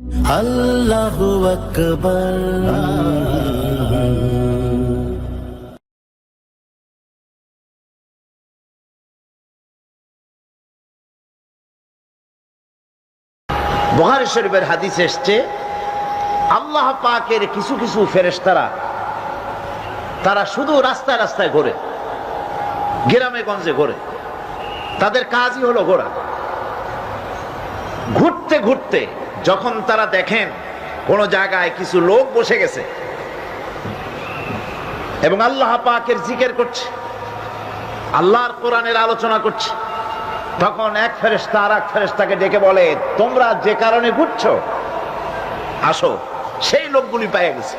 বুহারি শরীফের হাদিস এসছে, আল্লাহ পাকের কিছু কিছু ফেরেশতারা, তারা শুধু রাস্তায় রাস্তায় ঘোরে গ্রামে গঞ্জে ঘোরে। তাদের কাজই হলো ঘোরা। ঘুরতে ঘুরতে যখন তারা দেখেন কোন জায়গায় কিছু লোক বসে গেছে এবং আল্লাহ পাকের জিকের করছে, আল্লাহর কোরআনের আলোচনা করছে, তখন এক ফেরেস্তা আর এক ফেরেস্তাকে ডেকে বলে, তোমরা যে কারণে ঘুরছো, আসো, সেই লোকগুলি পেয়ে গেছে।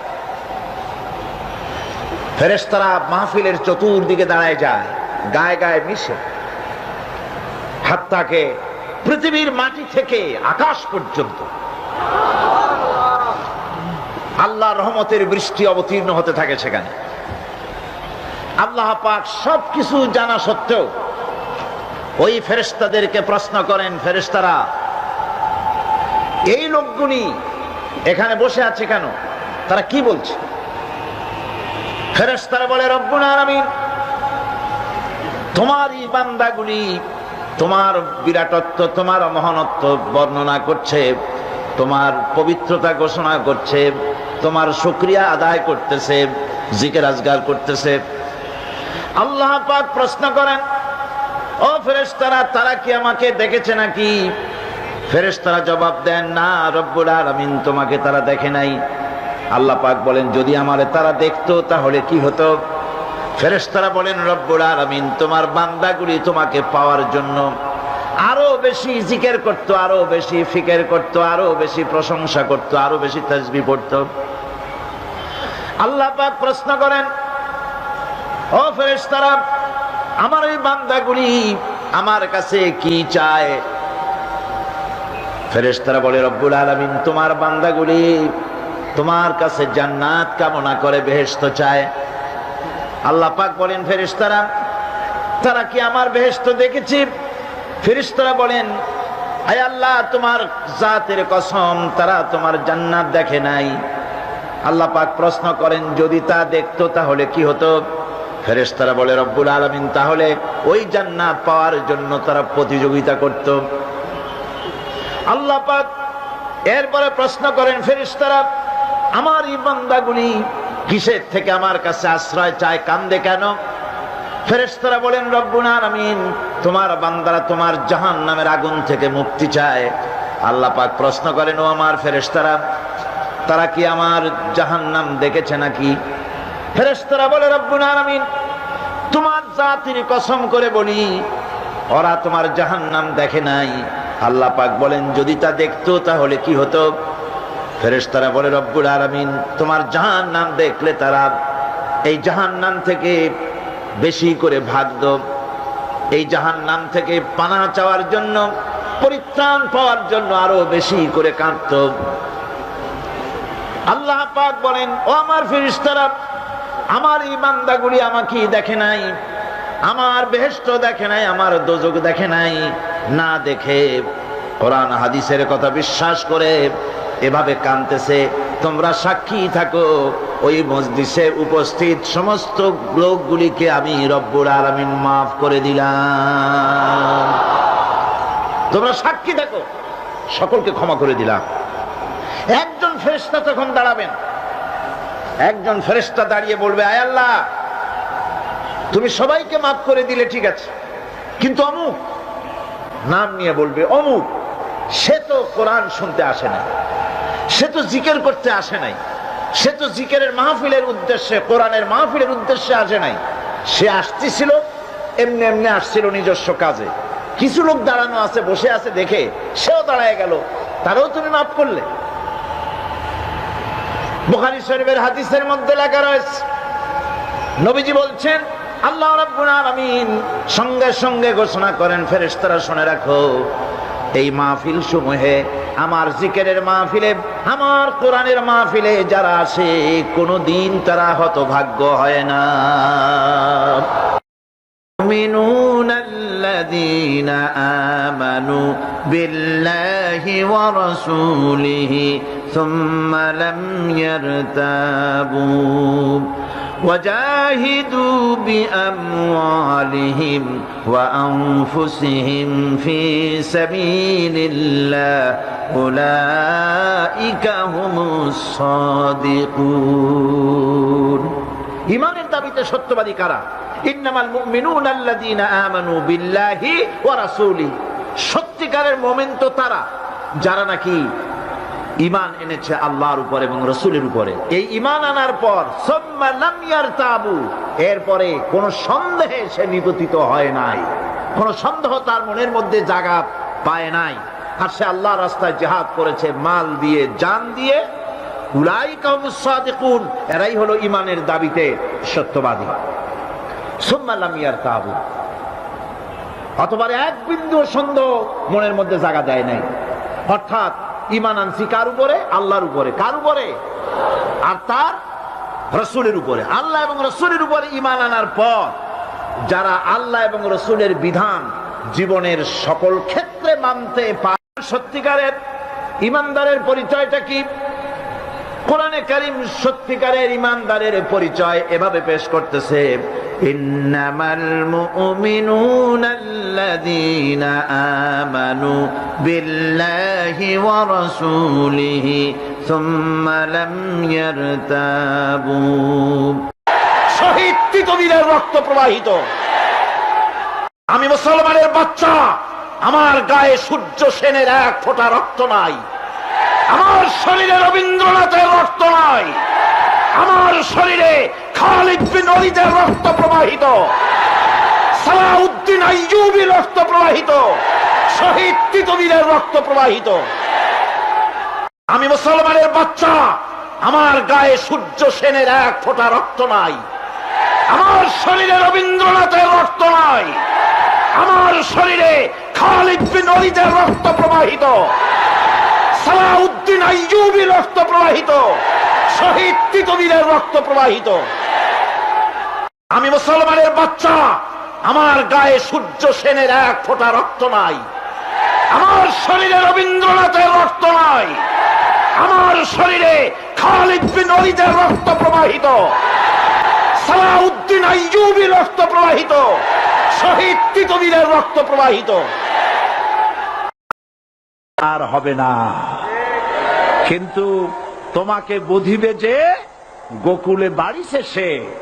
ফেরেস্তারা মাহফিলের চতুর্দিকে দাঁড়ায় যায়, গায়ে গায়ে মিশে, হাত্তাকে পৃথিবীর মাটি থেকে আকাশ পর্যন্ত। আল্লাহ রহমতের বৃষ্টি অবতীর্ণ হতে থাকে সেখানে। আল্লাহ পাক সবকিছু জানা সত্ত্বেও ওই ফেরেস্তাদেরকে প্রশ্ন করেন ফেরেস্তারা এই লোকগুলি এখানে বসে আছে কেন? তারা কি বলছে? ফেরেস্তারা বলে, রব্বুল আলামিন তোমার এই বান্দাগুলি তোমার বিরাটত্ব, তোমার মহানত্ব বর্ণনা করছে, তোমার পবিত্রতা ঘোষণা করছে, তোমার শুক্রিয়া আদায় করতেছে, জিকের আজগার করতেছে। আল্লাহ পাক প্রশ্ন করেন, ও ফেরেশতারা, তারা কি আমাকে দেখেছে নাকি? ফেরেশতারা জবাব দেন, না, রব্বুল আলামিন, তোমাকে তারা দেখে নাই। আল্লাহ পাক বলেন, যদি আমারে তারা দেখতো, তাহলে কি হতো? ফেরেশতারা বলেন, রব্বুল আলামিন, তোমার বান্দাগুলি তোমাকে পাওয়ার জন্য আরও বেশি জিকের করত, আরও বেশি ফিকের করত, আরও বেশি প্রশংসা করত, আরও বেশি তাজবি পড়তো। আল্লাহ পাক প্রশ্ন করেন, ও ফেরেশতারা, আমার এই বান্দাগুলি আমার কাছে কি চায়? ফেরেশতারা বলে, রব্বুল আলমিন, তোমার বান্দাগুলি তোমার কাছে জান্নাত কামনা করে বেহেশত চায়। আল্লাহ পাক বলেন, ফেরেশতারা, তারা কি আমার বেহেস্ত দেখেছি? ফেরেশতারা বলেন, আয় আল্লাহ, তোমার জাতের কসম তারা তোমার জান্নাত দেখে নাই। আল্লাহ পাক প্রশ্ন করেন, যদি তা দেখতো তাহলে কি হতো? ফেরেশতারা বলে, রব্বুল আলমিন, তাহলে ওই জান্নাত পাওয়ার জন্য তারা প্রতিযোগিতা করত। আল্লাহ পাক এরপরে প্রশ্ন করেন, ফেরেশতারা, আমার এই বান্দাগুলি কিসের থেকে আমার কাছে আশ্রয় চায়, কান্দে কেন? ফেরেশতারা বলেন, রব্বুল আলামিন, তোমার বান্দারা তোমার জাহান নামের আগুন থেকে মুক্তি চায়। আল্লাহ পাক প্রশ্ন করেন, ও আমার ফেরেশতারা, তারা কি আমার জাহান নাম দেখেছে নাকি? ফেরেশতারা বলে, রব্বুল আলামিন, তোমার জাতির কসম করে বলি, ওরা তোমার জাহান নাম দেখে নাই। আল্লাহ পাক বলেন, যদি তা দেখতো তাহলে কি হতো? ফেরেশতারা বলে, রব্বুল আলামিন, তোমার জাহান্নাম দেখলে তারা এই জাহান্নাম থেকে বেশি করে ভাগদ এই জাহান্নাম থেকে পানা চাওয়ার জন্য, পরিত্রাণ পাওয়ার জন্য আরও বেশি করে কাঁদত। আল্লাহ পাক বলেন, ও আমার ফেরেশতারা, আমার এই বান্দাগুলি আমাকে দেখে নাই, আমার বেহেস্ত দেখে নাই, আমার দোজক দেখে নাই। না দেখে কোরআন হাদিসের কথা বিশ্বাস করে এভাবে কানতেছে তোমরা সাক্ষী থাকো। ওই মসজিদে উপস্থিত সমস্ত লোকগুলিকে আমি রব্বুল আলামিন মাফ করে দিলাম। তোমরা সাক্ষী থাকো সকলকে ক্ষমা করে দিলাম। একজন ফেরেশতা তখন দাঁড়াবেন। একজন ফেরেশতা দাঁড়িয়ে বলবে, আয় আল্লাহ, তুমি সবাইকে মাফ করে দিলে ঠিক আছে। কিন্তু অমুক? নাম নিয়ে বলবে, অমুক। সে তো কোরআন শুনতে আসে নাই। সে তো জিকের করতে আসে নাই। সে তো জিকের মাহফিলের উদ্দেশ্যে, কোরআনের মাহফিলের উদ্দেশ্যে আসে নাই। সে আসতেছিল, এমনি এমনি আসছিল নিজস্ব কাজে। কিছু লোক দাঁড়ানো আছে, বসে আছে দেখে, সেও দাঁড়ায় গেল। তারাও তুমি মাফ করলে। বুখারী শরীফের হাদিসের মধ্যে লেখা রয়েছে, নবীজি বলছেন, আল্লাহ রাব্বুল আলামিন সঙ্গে সঙ্গে ঘোষণা করেন, ফেরেশতারা শুনে রাখো এই মাহফিল সমূহে আমার জিকেরের মাহফিলে আমার কোরআনের মাহফিলে যারা আসে কোনোদিন তারা হতভাগ্য হয় না المؤمنون الذين الذين آمنوا بالله ورسوله ثم لم يرتابوا وجاهدوا بأموالهم وأنفسهم في سبيل الله أولئك هم الصادقون ইমানের দাবিতে সত্যবাদী কারা ইন্নামাল মুমিনুন আল্লাযীনা আমানু বিল্লাহি ওয়া রাসূলিহি সত্যিকারের মুমিন তো তারা যারা নাকি ইমান এনেছে আল্লাহর উপর এবং রসুলের উপরে। এই ইমান আনার পর লাম এরপরে কোন সন্দেহে সে নিপতিত হয় নাই। কোন সন্দেহ তার মনের মধ্যে জায়গা পায় নাই। আর সে আল্লাহ রাস্তায় জিহাদ করেছে, মাল দিয়ে, জান দিয়ে। এরাই হলো ইমানের দাবিতে সত্যবাদী। সুম্মা লাম ইয়ারতাবু। অথবা এক বিন্দু সন্দেহ মনের মধ্যে জাগা দেয় নাই। অর্থাৎ ইমান আনছি কার উপরে? আল্লাহর উপরে। কার উপরে? আর তার রসুলের উপরে। আল্লাহ এবং রসুলের উপরে ইমান আনার পর যারা আল্লাহ এবং রসুলের বিধান জীবনের সকল ক্ষেত্রে মানতে পারে, সত্যিকারের ইমানদারের পরিচয়টা কি? কোরআনে কারিম সত্যিকারের ইমানদারের পরিচয় এভাবে পেশ করতেছে মুমিনুনা আল্লাযীনা আমানু বিল্লাহি ওয়া রাসূলিহি সুম্মা লাম ইয়ারতাবু শহীদ তিতবীরের রক্ত প্রবাহিত। আমি মুসলমানের বাচ্চা, আমার গায়ে সূর্য সেনের এক ফোঁটা রক্ত নাই। আমার শরীরে রবীন্দ্রনাথের রক্ত নাই। আমার শরীরে খালিদ বিন ওয়ালিদের রক্ত প্রবাহিত। সালাউদ্দিন আইয়ুবীর রক্ত প্রবাহিত। শহীদ তিতবীরের রক্ত প্রবাহিত। আমি মুসলমানের বাচ্চা, আমার গায়ে সূর্য সেনের এক ফোঁটা রক্ত নাই। আমার শরীরে রবীন্দ্রনাথের রক্ত নাই। আমার শরীরে খালিদ বিন ওয়ালিদের রক্ত প্রবাহিত। সালাউদ্দিন আইয়ুবীর রক্ত প্রবাহিত। শহীদ তিতবীরের রক্ত প্রবাহিত। আমি মুসলমানের বাচ্চা। আমার গায়ে সূর্য সেনের এক ফোঁটা রক্ত নাই। আমার শরীরে রবীন্দ্রনাথের রক্ত নাই। আমার শরীরে খালিদ রক্ত প্রবাহিত। সালাউদ্দিন আইয়ুবীর রক্ত প্রবাহিত। শহীদ তিতবীরের রক্ত প্রবাহিত। আর হবে না। কিন্তু তোমাকে বুঝিবে যে গোকুলে বাড়ি শেষে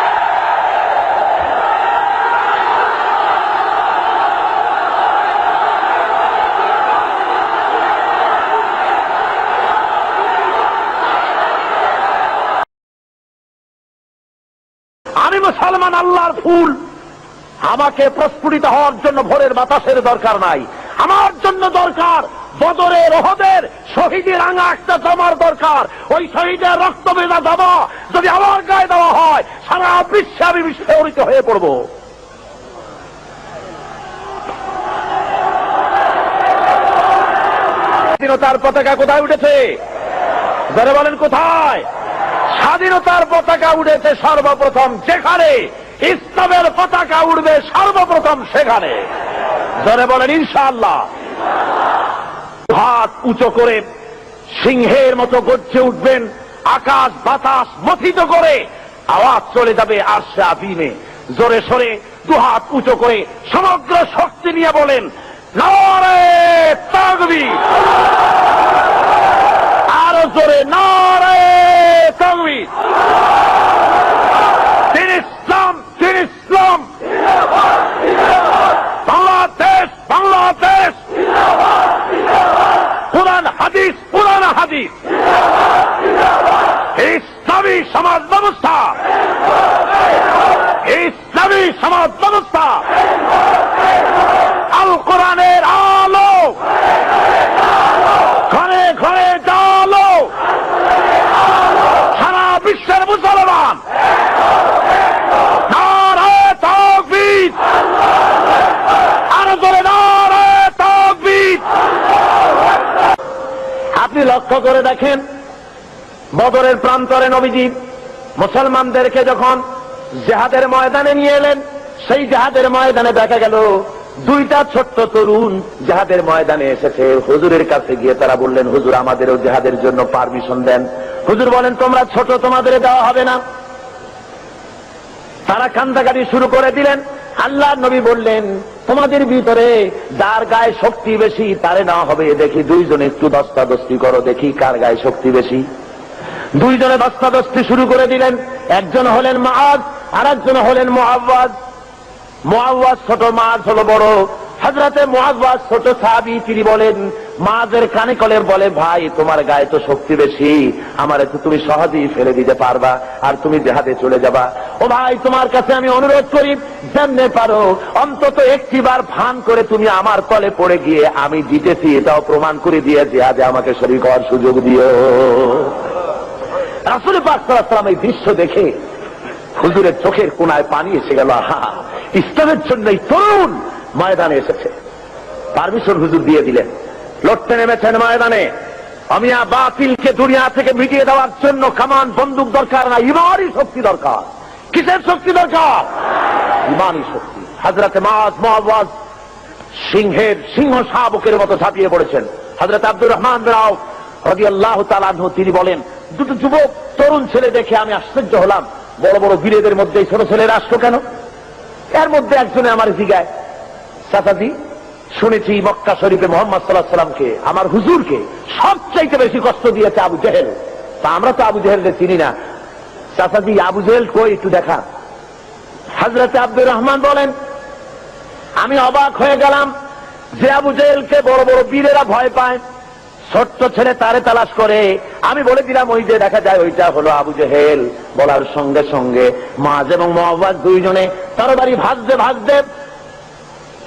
আমি মুসলমান আল্লাহর ফুল। আমাকে প্রস্ফুটিত হওয়ার জন্য ভোরের বাতাসের দরকার নাই। আমার জন্য দরকার বদরের রহদের শহীদের রাঙা একটা জমার দরকার। ওই শহীদের রক্ত বেজা জমা যদি আমার গায়ে দেওয়া হয়, সারা বিশ্বে আমি বিস্ফোরিত হয়ে পড়ব। স্বাধীনতার পতাকা কোথায় উঠেছে? যারা বলেন কোথায়? স্বাধীনতার পতাকা উঠেছে সর্বপ্রথম যেখানে ইসলামের পতাকা উঠবে সর্বপ্রথম সেখানে। যারা বলেন, ইনশাআল্লাহ। হাত উঁচু করে সিংহের মতো গর্জে উঠবেন, আকাশ, বাতাস মথিত করে। আওয়াজ চলে যাবে আর সে আদিমে জোরে সরে দুহাত উঁচু করে সমগ্র শক্তি নিয়ে বলেন নারে তাগবি আরও জোরে নারে তাগবি দিন ইসলাম দিন করে দেখেন, বদরের প্রান্তরে নবীজি মুসলমানদেরকে যখন জেহাদের ময়দানে নিয়ে এলেন, সেই জেহাদের ময়দানে দেখা গেল দুইটা ছোট্ট তরুণ জেহাদের ময়দানে এসেছে। হুজুরের কাছে গিয়ে তারা বললেন, হুজুর, আমাদেরও জেহাদের জন্য পারমিশন দেন। হুজুর বলেন, তোমরা ছোট, তোমাদের দেওয়া হবে না। তারা কান্দাকাটি শুরু করে দিলেন। আল্লাহ নবী বললেন, তোমাদের ভিতরে যার গায়ে শক্তি বেশি তারে না হবে। দেখি দুইজনে একটু দস্তাদস্তি করো, দেখি কার গায়ে শক্তি বেশি। দুইজনে দস্তাদস্তি শুরু করে দিলেন। একজন হলেন মাজ আর একজন হলেন মোহাব্বাজ মোহাবাজ ছোট মাছ হলো বড়। হাজরাতে মোহাবাজ ছোট সাহাবি, তিনি বলেন মাঝের কানে কলে বলে, ভাই, তোমার গায়ে তো শক্তি বেশি। আমার তো তুমি সহজেই ফেলে দিতে পারবা আর তুমি জেহাদে চলে যাবা। ও ভাই, তোমার কাছে আমি অনুরোধ করি জানতে পারো, অন্তত একটি বার ভান করে তুমি আমার তলে পড়ে গিয়ে আমি জিতেছি, এটাও প্রমাণ করে দিয়ে জেহাদে আমাকে শরীর হওয়ার সুযোগ দিও। রাসুল পাক সাল্লাল্লাহু এই দৃশ্য দেখে হুজুরের চোখের কোনায় পানি এসে গেল। আহা, ইসলামের জন্য এই তরুণ ময়দানে এসেছে। পারমিশন হুজুর দিয়ে দিলেন। লড়তে নেমেছেন ময়দানে। আমি বাতিলকে দুনিয়া থেকে মিটিয়ে দেওয়ার জন্য কামান বন্দুক দরকার না, ইমানই শক্তি দরকার। কিসের শক্তি দরকার? ইমানই শক্তি। হাজরাতে মাজ মহাবাজ সিংহের সিংহ শাবকের মতো ঝাঁপিয়ে পড়েছেন। হজরত আব্দুর রহমান রাও রবি আল্লাহ তালাহ তিনি বলেন, দুটো যুবক তরুণ ছেলে দেখে আমি আশ্চর্য হলাম। বড় বড় বীরেদের মধ্যে ছোট ছেলেরা আসলো কেন? এর মধ্যে একজনে আমার জিগায় চাচাদি শুনেছি মক্কা শরীফে মোহাম্মদ সাল্লাহ সাল্লামকে আমার হুজুরকে সবচাইতে বেশি কষ্ট দিয়েছে আবু জেহেল। তা আমরা তো আবু জেহেলকে চিনি না। চাচাদি আবু জেহেল কই? একটু দেখা। হাজরতে আব্দুর রহমান বলেন, আমি অবাক হয়ে গেলাম যে আবু জেহেলকে বড় বড় বীরেরা ভয় পায়। ছোট্ট ছেলে তারে তালাশ করে। আমি বলে দিলাম, ওই যে দেখা যায়, ওইটা হলো আবু জেহেল। বলার সঙ্গে সঙ্গে মাঝ এবং মহাবাদ দুইজনে তরবারি ভাজতে ভাজতে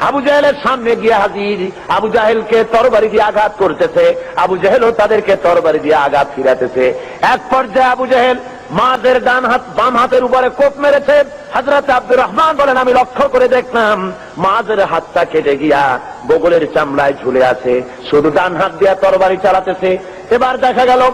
আবু জাহেলের সামনে গিয়ে হাজির। আবু জাহেলকে তরবারি দিয়ে আঘাত করতেছে। আবু জাহেলও তাদেরকে তরবারি দিয়ে আঘাত ফিরাতেছে। এক পর্যায়ে আবু জাহেল মাদের ডান হাত, বাম হাতের উপরে কোপ মেরেছে। হাজরত আব্দুর রহমান বলেন, আমি লক্ষ্য করে দেখলাম, মাঝের হাতটা কেটে গিয়া বগলের চামড়ায় ঝুলে আছে। শুধু ডান হাত দিয়া তরবারি চালাতেছে। এবার দেখা গেল,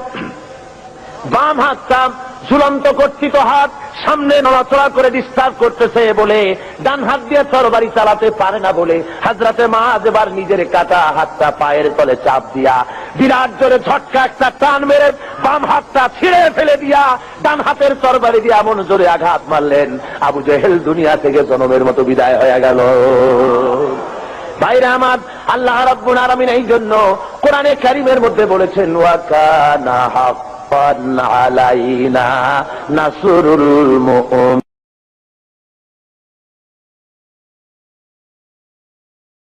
বাম হাতটা ঝুলন্ত কর্তৃত হাত সামনে নড়াচড়া করে ডিস্টার্ব করতেছে বলে, ডান হাত দিয়ে তরবারি চালাতে পারে না বলে, হাজরাতে মাহাজ এবার নিজের কাটা হাতটা পায়ের তলে চাপ দিয়া, বিরাট জোরে ঝটকা একটা টান মেরে বাম হাতটা ছিঁড়ে ফেলে দিয়া, ডান হাতের তরবারি দিয়ে এমন জোরে আঘাত মারলেন, আবু জেহেল দুনিয়া থেকে জনমের মতো বিদায় হয়ে গেল। ভাইরা আমার, আল্লাহ রাব্বুল আলামিন এই জন্য কোরআনে কারিমের মধ্যে বলেছেন ওয়াকানা হাক্কান আলাইনা নাসরুল মুমিন